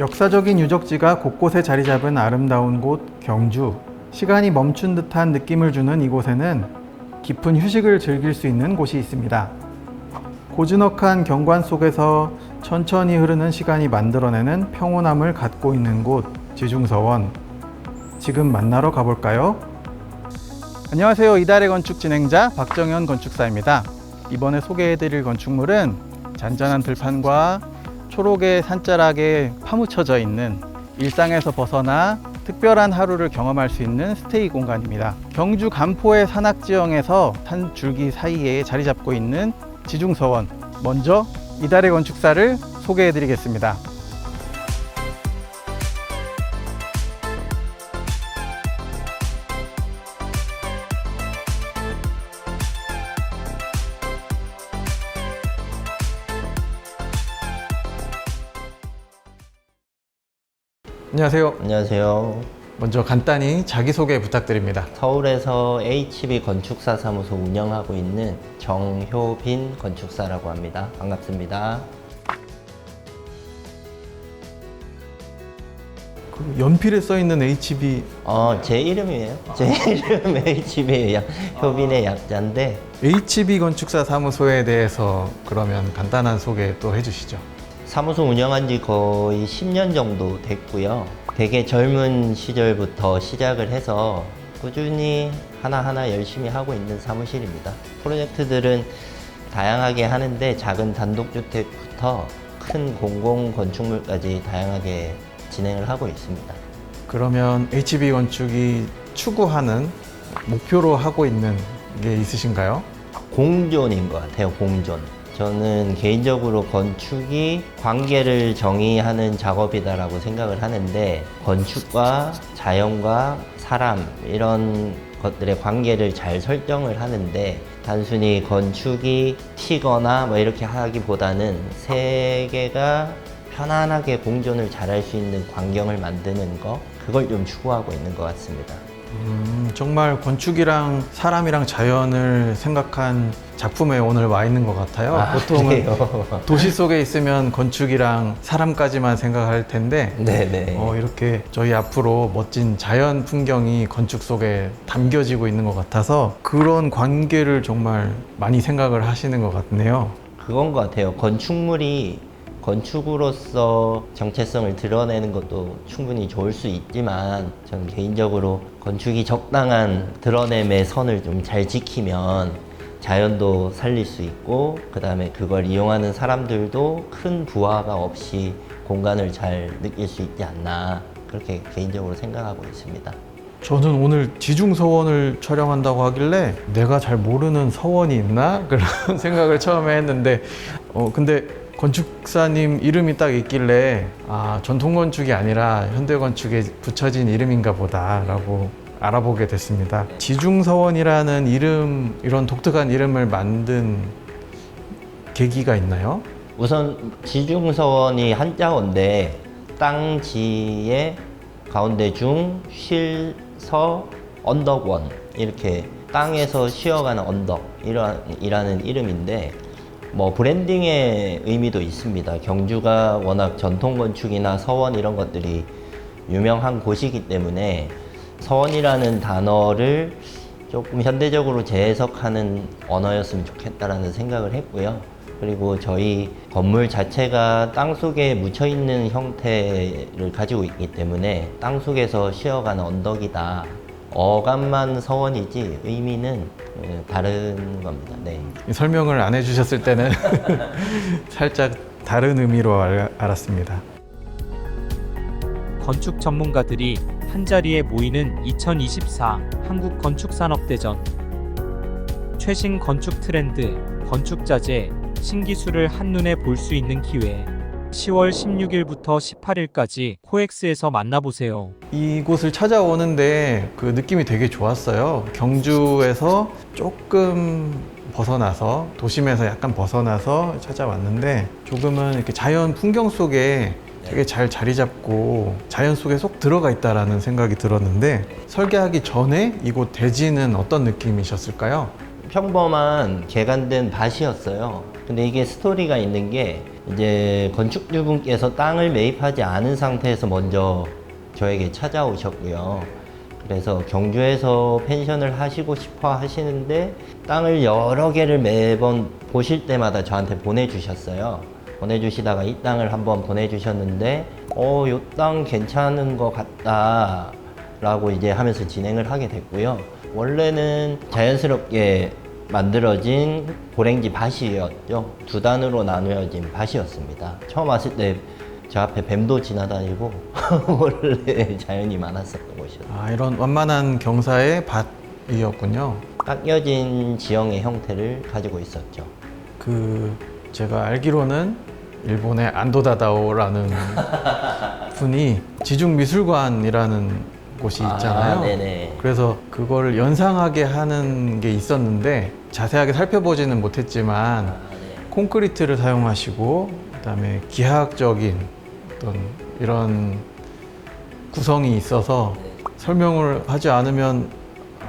역사적인 유적지가 곳곳에 자리 잡은 아름다운 곳 경주. 시간이 멈춘 듯한 느낌을 주는 이곳에는 깊은 휴식을 즐길 수 있는 곳이 있습니다. 고즈넉한 경관 속에서 천천히 흐르는 시간이 만들어내는 평온함을 갖고 있는 곳 지중서원. 지금 만나러 가볼까요? 안녕하세요. 이달의 건축 진행자 박정현 건축사입니다. 이번에 소개해드릴 건축물은 잔잔한 들판과 초록의 산자락에 파묻혀져 있는 일상에서 벗어나 특별한 하루를 경험할 수 있는 스테이 공간입니다. 경주 간포의 산악지형에서 산 줄기 사이에 자리 잡고 있는 지중서원. 먼저 이달의 건축사를 소개해 드리겠습니다. 안녕하세요. 안녕하세요. 먼저 간단히 자기소개 부탁드립니다. 서울에서 HB 건축사 사무소 운영하고 있는 정효빈 건축사라고 합니다. 반갑습니다. 그 연필에 써 있는 HB 어, 제 이름이에요. 제 이름 HB의 약, 효빈의 약자인데 HB 건축사 사무소에 대해서 그러면 간단한 소개 또 해주시죠. 사무소 운영한 지 거의 10년 정도 됐고요. 되게 젊은 시절부터 시작을 해서 꾸준히 하나하나 열심히 하고 있는 사무실입니다. 프로젝트들은 다양하게 하는데 작은 단독주택부터 큰 공공 건축물까지 다양하게 진행을 하고 있습니다. 그러면 HB 건축이 추구하는 목표로 하고 있는 게 있으신가요? 공존인 것 같아요, 공존. 저는 개인적으로 건축이 관계를 정의하는 작업이다라고 생각을 하는데 건축과 자연과 사람 이런 것들의 관계를 잘 설정을 하는데 단순히 건축이 튀거나 뭐 이렇게 하기보다는 세계가 편안하게 공존을 잘할 수 있는 환경을 만드는 거 그걸 좀 추구하고 있는 것 같습니다. 음, 정말 건축이랑 사람이랑 자연을 생각한 작품에 오늘 와 있는 것 같아요. 아, 보통은 그래요? 도시 속에 있으면 건축이랑 사람까지만 생각할 텐데 네네. 어, 이렇게 저희 앞으로 멋진 자연 풍경이 건축 속에 담겨지고 있는 것 같아서 그런 관계를 정말 많이 생각을 하시는 것 같네요. 그건 것 같아요. 건축물이 건축으로서 정체성을 드러내는 것도 충분히 좋을 수 있지만 저는 개인적으로 건축이 적당한 드러냄의 선을 좀 잘 지키면 자연도 살릴 수 있고 그 다음에 그걸 이용하는 사람들도 큰 부하가 없이 공간을 잘 느낄 수 있지 않나 그렇게 개인적으로 생각하고 있습니다. 저는 오늘 지중 서원을 촬영한다고 하길래 내가 잘 모르는 서원이 있나? 그런 생각을 처음에 했는데 어 근데 건축사님 이름이 딱 있길래 아 전통 건축이 아니라 현대 건축에 붙여진 이름인가 보다라고 알아보게 됐습니다. 지중서원이라는 이름 이런 독특한 이름을 만든 계기가 있나요? 우선 지중서원이 한자어인데 땅지의 가운데 중 쉴서 언덕원 이렇게 땅에서 쉬어가는 언덕 이라는 이름인데 뭐 브랜딩의 의미도 있습니다. 경주가 워낙 전통 건축이나 서원 이런 것들이 유명한 곳이기 때문에 서원이라는 단어를 조금 현대적으로 재해석하는 언어였으면 좋겠다라는 생각을 했고요. 그리고 저희 건물 자체가 땅 속에 묻혀 있는 형태를 가지고 있기 때문에 땅 속에서 쉬어가는 언덕이다. 어감만 서원이지 의미는 예, 다른 겁니다. 네. 이 설명을 안 해주셨을 때는 살짝 다른 의미로 알, 알았습니다. 건축 전문가들이 한자리에 모이는 2024 한국 건축산업대전. 최신 건축 트렌드, 건축 자재, 신기술을 한눈에 볼 수 있는 기회. 10월 16일부터 18일까지 코엑스에서 만나보세요. 이곳을 찾아오는데 그 느낌이 되게 좋았어요. 경주에서 조금 벗어나서 도심에서 약간 벗어나서 찾아왔는데 조금은 이렇게 자연 풍경 속에 되게 잘 자리 잡고 자연 속에 쏙 들어가 있다라는 생각이 들었는데 설계하기 전에 이곳 대지는 어떤 느낌이셨을까요? 평범한 개간된 밭이었어요. 근데 이게 스토리가 있는 게 이제 건축주분께서 땅을 매입하지 않은 상태에서 먼저 저에게 찾아오셨고요. 그래서 경주에서 펜션을 하시고 싶어 하시는데 땅을 여러 개를 매번 보실 때마다 저한테 보내주셨어요. 보내주시다가 이 땅을 한번 보내주셨는데, 어, 요 땅 괜찮은 것 같다. 라고 이제 하면서 진행을 하게 됐고요. 원래는 자연스럽게 만들어진 고랭지 밭이었죠. 두 단으로 나누어진 밭이었습니다. 처음 왔을 때 저 앞에 뱀도 지나다니고 원래 자연이 많았었던 곳이었어요. 아, 이런 완만한 경사의 밭이었군요. 깎여진 지형의 형태를 가지고 있었죠. 그 제가 알기로는 일본의 안도다다오라는 분이 지중미술관이라는 곳이 있잖아요. 아, 네네. 그래서 그걸 연상하게 하는 게 있었는데 자세하게 살펴보지는 못했지만 아, 네. 콘크리트를 사용하시고 그다음에 기하학적인 어떤 이런 구성이 있어서 설명을 하지 않으면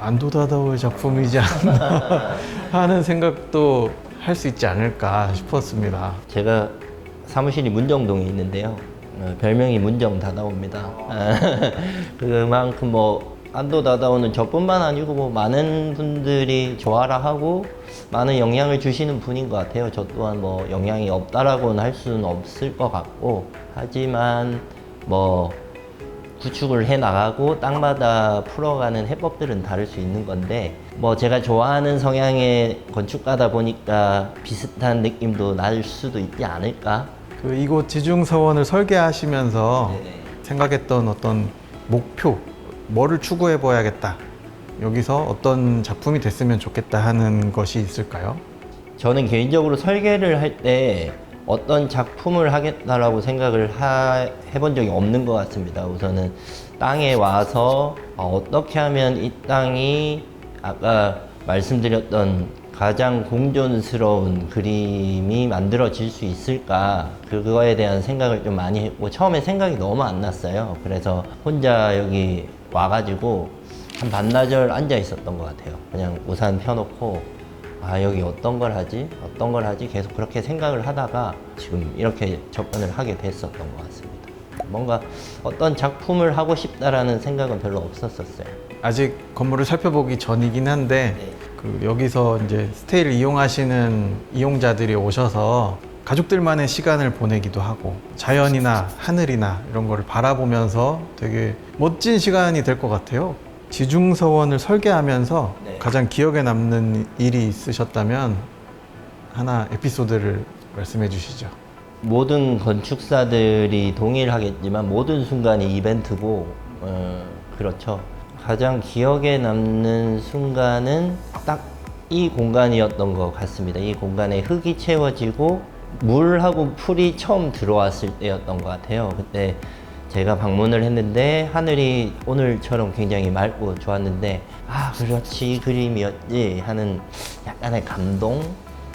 안도다다오의 작품이지 않나 하는 생각도 할 수 있지 않을까 싶었습니다. 제가 사무실이 문정동에 있는데요. 어, 별명이 문정 다다오입니다. 그만큼 뭐 안도 다다오는 저뿐만 아니고 뭐 많은 분들이 좋아라 하고 많은 영향을 주시는 분인 것 같아요. 저 또한 뭐 영향이 없다라고는 할 수는 없을 것 같고 하지만 뭐 구축을 해 나가고 땅마다 풀어가는 해법들은 다를 수 있는 건데 뭐 제가 좋아하는 성향의 건축가다 보니까 비슷한 느낌도 날 수도 있지 않을까 그 이곳 지중서원을 설계하시면서 네네. 생각했던 어떤 목표, 뭐를 추구해 보야겠다. 여기서 어떤 작품이 됐으면 좋겠다 하는 것이 있을까요? 저는 개인적으로 설계를 할 때 어떤 작품을 하겠다라고 생각을 하, 해본 적이 없는 것 같습니다. 우선은 땅에 와서 어, 어떻게 하면 이 땅이 아까 말씀드렸던 가장 공존스러운 그림이 만들어질 수 있을까 그거에 대한 생각을 좀 많이 했고 처음에 생각이 너무 안 났어요. 그래서 혼자 여기 와가지고 한 반나절 앉아 있었던 것 같아요. 그냥 우산 펴놓고 아 여기 어떤 걸 하지 어떤 걸 하지 계속 그렇게 생각을 하다가 지금 이렇게 접근을 하게 됐었던 것 같습니다 뭔가 어떤 작품을 하고 싶다라는 생각은 별로 없었었어요 아직 건물을 살펴보기 전이긴 한데 네. 그 여기서 이제 스테이를 이용하시는 이용자들이 오셔서 가족들만의 시간을 보내기도 하고 자연이나 하늘이나 이런 거를 바라보면서 되게 멋진 시간이 될 것 같아요. 지중서원을 설계하면서 네. 가장 기억에 남는 일이 있으셨다면 하나 에피소드를 말씀해 주시죠. 모든 건축사들이 동일하겠지만 모든 순간이 이벤트고 어, 그렇죠 가장 기억에 남는 순간은 딱 이 공간이었던 것 같습니다. 이 공간에 흙이 채워지고 물하고 풀이 처음 들어왔을 때였던 것 같아요. 그때 제가 방문을 했는데 하늘이 오늘처럼 굉장히 맑고 좋았는데 아 그렇지 이 그림이었지 하는 약간의 감동?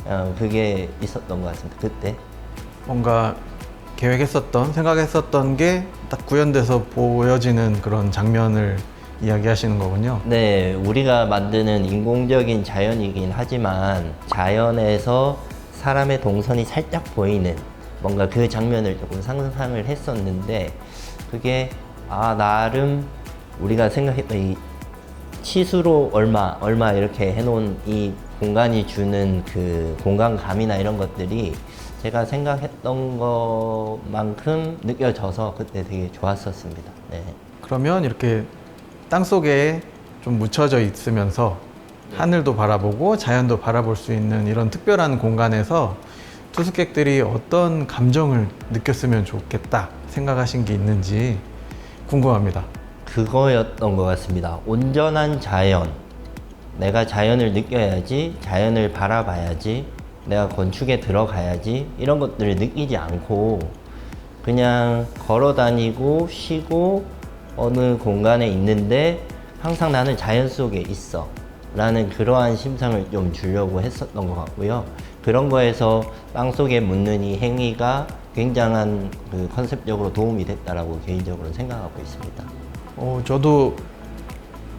어, 그게 있었던 것 같습니다 그때. 뭔가 계획했었던 생각했었던 게 딱 구현돼서 보여지는 그런 장면을 이야기하시는 거군요. 네, 우리가 만드는 인공적인 자연이긴 하지만 자연에서 사람의 동선이 살짝 보이는 뭔가 그 장면을 조금 상상을 했었는데 그게 아 나름 우리가 생각했던 이 치수로 얼마 얼마 이렇게 해놓은 이 공간이 주는 그 공간감이나 이런 것들이 제가 생각했던 것만큼 느껴져서 그때 되게 좋았었습니다. 네. 그러면 이렇게 땅 속에 좀 묻혀져 있으면서 하늘도 바라보고 자연도 바라볼 수 있는 이런 특별한 공간에서 투숙객들이 어떤 감정을 느꼈으면 좋겠다 생각하신 게 있는지 궁금합니다. 그거였던 것 같습니다. 온전한 자연. 내가 자연을 느껴야지, 자연을 바라봐야지, 내가 건축에 들어가야지, 이런 것들을 느끼지 않고, 그냥 걸어 다니고, 쉬고, 어느 공간에 있는데, 항상 나는 자연 속에 있어. 라는 그러한 심상을 좀 주려고 했었던 것 같고요. 그런 거에서 땅 속에 묻는 이 행위가 굉장한 그 컨셉적으로 도움이 됐다라고 개인적으로 생각하고 있습니다. 어, 저도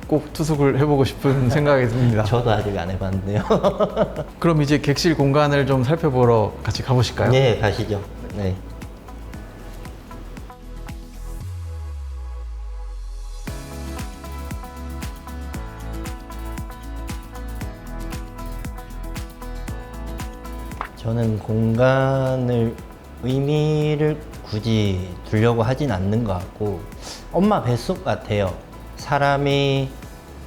꼭 투숙을 해보고 싶은 생각이 듭니다. 저도 아직 안 해봤는데요. 그럼 이제 객실 공간을 좀 살펴보러 같이 가보실까요? 네, 가시죠. 네. 저는 공간을 의미를 굳이 두려고 하진 않는 것 같고 엄마 뱃속 같아요. 사람이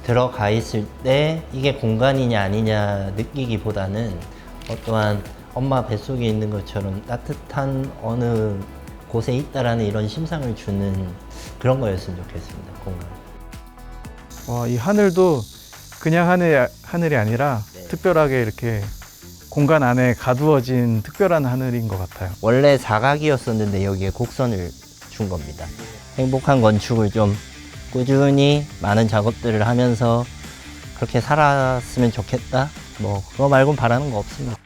들어가 있을 때 이게 공간이냐 아니냐 느끼기보다는 어떠한 엄마 뱃속에 있는 것처럼 따뜻한 어느 곳에 있다라는 이런 심상을 주는 그런 거였으면 좋겠습니다. 공간. 와, 이 하늘도 그냥 하늘, 하늘이 아니라 네. 특별하게 이렇게 공간 안에 가두어진 특별한 하늘인 것 같아요. 원래 사각이었었는데 여기에 곡선을 준 겁니다. 행복한 건축을 좀 꾸준히 많은 작업들을 하면서 그렇게 살았으면 좋겠다. 뭐 그거 말고는 바라는 거 없습니다.